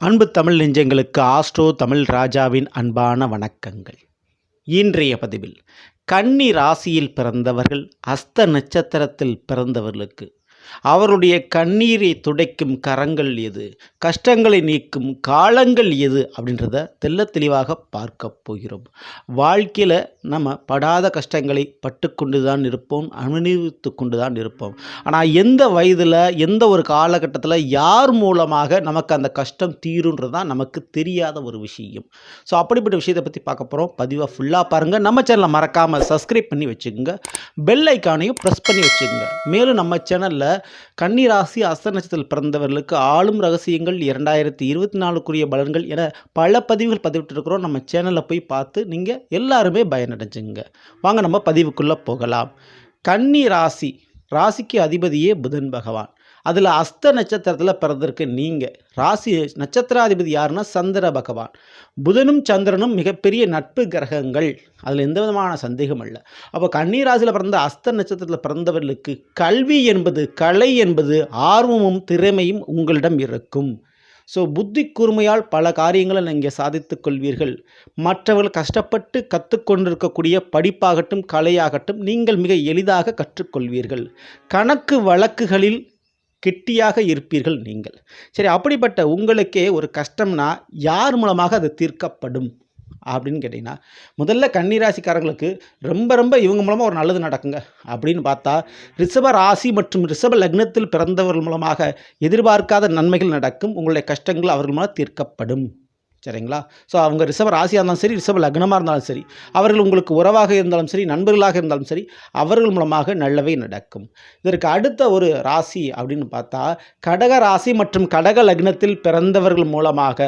அன்பு தமிழ் நெஞ்சங்களுக்கு ஆஸ்ட்ரோ தமிழ் ராஜாவின் அன்பான வணக்கங்கள். இன்றைய பதிவில் கன்னி ராசியில் பிறந்தவர்கள் அஸ்த நட்சத்திரத்தில் பிறந்தவர்களுக்கு அவருடைய கண்ணீரை துடைக்கும் கரங்கள் எது? கஷ்டங்களை நீக்கும் காலங்கள் எது? அப்படின்றத தெள்ள தெளிவாக பார்க்க போகிறோம். வாழ்க்கையில் நம்ம படாத கஷ்டங்களை பட்டுக்கொண்டு தான் இருப்போம் அனுபவித்து கொண்டு தான் இருப்போம். ஆனால் எந்த வயதில் எந்த ஒரு காலகட்டத்தில் யார் மூலமாக நமக்கு அந்த கஷ்டம் தீருன்றது தான் நமக்கு தெரியாத ஒரு விஷயம். ஸோ அப்படிப்பட்ட விஷயத்தை பற்றி பார்க்க போகிறோம் பதிவாக ஃபுல்லாக பாருங்கள் நம்ம சேனலை மறக்காமல் சப்ஸ்கிரைப் பண்ணி வச்சுக்கோங்க. பெல் ஐக்கானையும் ப்ரெஸ் பண்ணி வச்சுக்கோங்க. மேலும் நம்ம சேனலில் கன்னிராசி அஸ்த நட்சத்திரத்தில் பிறந்தவர்களுக்கு ஆளும் ரகசியங்கள் இரண்டாயிரத்தி இருபத்தி நாலுக்குரிய பலன்கள் என பல பதிவுகள் பதிவிட்டிருக்கிறோம். நம்ம சேனலில் போய் பார்த்து நீங்கள் எல்லாருமே பயனடைஞ்சுங்க. வாங்க நம்ம பதிவுக்குள்ளே போகலாம். கன்னி ராசி ராசிக்கு அதிபதியே புதன் பகவான். அதில் அஸ்த நட்சத்திரத்தில் பிறந்திருக்கு நீங்கள் ராசி நட்சத்திராதிபதி யாருன்னா சந்திர பகவான். புதனும் சந்திரனும் மிகப்பெரிய நட்பு கிரகங்கள். அதில் எந்த விதமான சந்தேகம் இல்லை. அப்போ கண்ணீர் ராசியில் பிறந்த அஸ்த நட்சத்திரத்தில் பிறந்தவர்களுக்கு கல்வி என்பது கலை என்பது ஆர்வமும் திறமையும் உங்களிடம் இருக்கும். ஸோ புத்தி கூர்மையால் பல காரியங்களை நீங்கள் சாதித்து கொள்வீர்கள். மற்றவர்கள் கஷ்டப்பட்டு கற்றுக்கொண்டிருக்கக்கூடிய படிப்பாகட்டும் கலையாகட்டும் நீங்கள் மிக எளிதாக கற்றுக்கொள்வீர்கள். கணக்கு வழக்குகளில் கெட்டியாக இருப்பீர்கள் நீங்கள். சரி அப்படிப்பட்ட உங்களுக்கே ஒரு கஷ்டம்னா யார் மூலமாக அது தீர்க்கப்படும்? அப்படின்னு கேட்டிங்கன்னா முதல்ல கன்னிராசிக்காரங்களுக்கு ரொம்ப ரொம்ப இவங்க மூலமாக ஒரு நல்லது நடக்குங்க. அப்படின்னு பார்த்தா ரிஷப ராசி மற்றும் ரிஷப லக்னத்தில் பிறந்தவர்கள் மூலமாக எதிர்பார்க்காத நன்மைகள் நடக்கும். உங்களுடைய கஷ்டங்கள் அவர்கள் மூலம் தீர்க்கப்படும். சரிங்களா? ஸோ அவங்க ரிஷப ராசியாக இருந்தாலும் சரி ரிஷப லக்னமாக இருந்தாலும் சரி அவர்கள் உங்களுக்கு உறவாக இருந்தாலும் சரி நண்பர்களாக இருந்தாலும் சரி அவர்கள் மூலமாக நல்லவை நடக்கும். இதற்கு அடுத்த ஒரு ராசி அப்படின்னு பார்த்தா கடக ராசி மற்றும் கடக லக்னத்தில் பிறந்தவர்கள் மூலமாக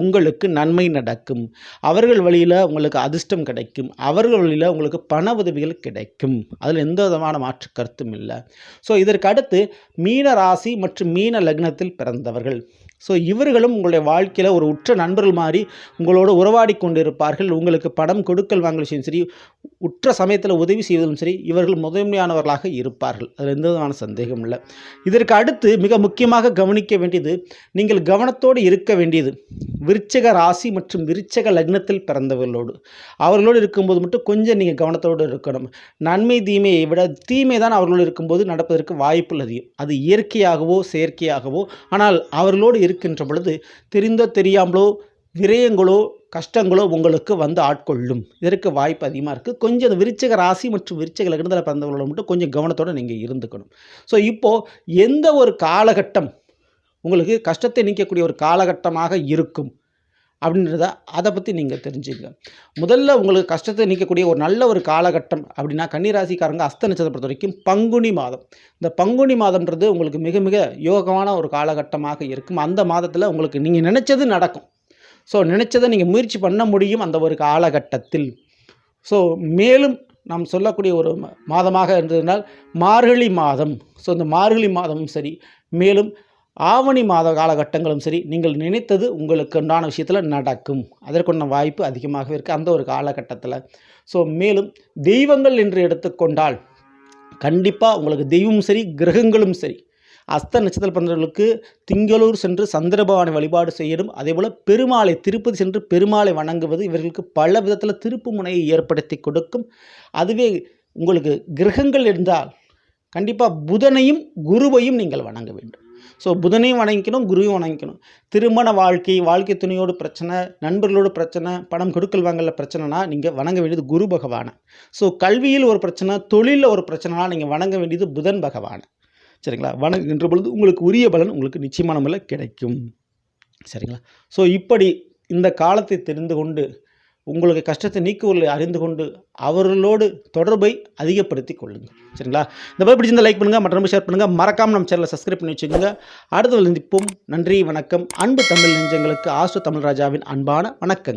உங்களுக்கு நன்மை நடக்கும். அவர்கள் வழியில் உங்களுக்கு அதிர்ஷ்டம் கிடைக்கும். அவர்கள் வழியில் உங்களுக்கு பண உதவிகள் கிடைக்கும். அதில் எந்த விதமான மாற்று கருத்தும் இல்லை. ஸோ இதற்கு அடுத்து மீன ராசி மற்றும் மீன லக்னத்தில் பிறந்தவர்கள். ஸோ இவர்களும் உங்களுடைய வாழ்க்கையில் ஒரு உற்ற நண்பர்கள் மாதிரி உங்களோடு உறவாடி கொண்டிருப்பார்கள். உங்களுக்கு படம் கொடுக்கல் வாங்கல் சரி உற்ற சமயத்தில் உதவி செய்வதும் சரி இவர்கள் முதன்மையானவர்களாக இருப்பார்கள். அதில் எந்த விதமான சந்தேகம் இல்லை. இதற்கு அடுத்து மிக முக்கியமாக கவனிக்க வேண்டியது நீங்கள் கவனத்தோடு இருக்க வேண்டியது விருச்சக ராசி மற்றும் விருச்சக லக்னத்தில் பிறந்தவர்களோடு அவர்களோடு இருக்கும்போது மட்டும் கொஞ்சம் நீங்கள் கவனத்தோடு இருக்கணும். நன்மை தீமையை விட தீமை தான் அவர்களோடு இருக்கும்போது நடப்பதற்கு வாய்ப்புகள் அதிகம். அது இயற்கையாகவோ செயற்கையாகவோ ஆனால் அவர்களோடு இருக்கின்ற பொழுது தெரிந்தோ தெரியாமலோ விரயங்களோ கஷ்டங்களோ உங்களுக்கு வந்து ஆட்கொள்ளும். இதற்கு வாய்ப்பு அதிகமாக இருக்குது கொஞ்சம் அந்த விருச்சக ராசி மற்றும் விருச்சக லக்னத்தில் பிறந்தவர்களோட மட்டும் கொஞ்சம் கவனத்தோடு நீங்கள் இருந்துக்கணும். ஸோ இப்போது எந்த ஒரு காலகட்டம் உங்களுக்கு கஷ்டத்தை நீக்கக்கூடிய ஒரு காலகட்டமாக இருக்கும் அப்படின்றத அதை பற்றி நீங்கள் தெரிஞ்சுங்க. முதல்ல உங்களுக்கு கஷ்டத்தை நீக்கக்கூடிய ஒரு நல்ல ஒரு காலகட்டம் அப்படின்னா கன்னிராசிக்காரங்க அஸ்த நட்சத்திரத்தை பொறுத்த வரைக்கும் பங்குனி மாதம். இந்த பங்குனி மாதம்ன்றது உங்களுக்கு மிக மிக யோகமான ஒரு காலகட்டமாக இருக்கும். அந்த மாதத்தில் உங்களுக்கு நீங்கள் நினச்சது நடக்கும். ஸோ நினச்சதை நீங்கள் முயற்சி பண்ண முடியும் அந்த ஒரு காலகட்டத்தில். ஸோ மேலும் நாம் சொல்லக்கூடிய ஒரு மாதமாக இருந்ததுனால் மார்கழி மாதம். ஸோ இந்த மார்கழி மாதமும் சரி மேலும் ஆவணி மாத காலகட்டங்களும் சரி நீங்கள் நினைத்தது உங்களுக்கு உண்டான விஷயத்தில் நடக்கும். அதற்குண்டான வாய்ப்பு அதிகமாகவே இருக்குது அந்த ஒரு காலகட்டத்தில். ஸோ மேலும் தெய்வங்கள் என்று எடுத்துக்கொண்டால் கண்டிப்பாக உங்களுக்கு தெய்வமும் சரி கிரகங்களும் சரி அஸ்த நட்சத்திர பிறந்தவர்களுக்கு திங்களூர் சென்று சந்திரபவானை வழிபாடு செய்யணும். அதேபோல் பெருமாளை திருப்பதி சென்று பெருமாளை வணங்குவது இவர்களுக்கு பல விதத்தில் திருப்பு முனையை ஏற்படுத்தி கொடுக்கும். அதுவே உங்களுக்கு கிரகங்கள் இருந்தால் கண்டிப்பாக புதனையும் குருவையும் நீங்கள் வணங்க வேண்டும். ஸோ புதனையும் வணங்கிக்கணும் குருவையும் வணங்கிக்கணும். திருமண வாழ்க்கை வாழ்க்கை துணையோடு பிரச்சனை நண்பர்களோடு பிரச்சனை பணம் கொடுக்கல் வாங்கல பிரச்சனைனா நீங்கள் வணங்க வேண்டியது குரு பகவானை. ஸோ கல்வியில் ஒரு பிரச்சனை தொழிலில் ஒரு பிரச்சனைனா நீங்கள் வணங்க வேண்டியது புதன் பகவானை. சரிங்களா? வணங்குகின்ற பொழுது உங்களுக்கு உரிய பலன் உங்களுக்கு நிச்சயமான முறையில் கிடைக்கும். சரிங்களா? ஸோ இப்படி இந்த காலத்தை தெரிந்து கொண்டு உங்களுக்கு கஷ்டத்தை நீக்குவதை அறிந்து கொண்டு அவர்களோடு தொடர்பை அதிகப்படுத்தி கொள்ளுங்கள். சரிங்களா? இந்த மாதிரி பிடிச்சிருந்த லைக் பண்ணுங்கள் மற்ற ஷேர் பண்ணுங்கள் மறக்காமல் நம்ம சேனலை சப்ஸ்கிரைப் பண்ணி வச்சுக்கோங்க. அடுத்த சந்திப்போம். நன்றி வணக்கம். அன்பு தமிழ் நெஞ்சங்களுக்கு ஆசு தமிழ்ராஜாவின் அன்பான வணக்கங்கள்.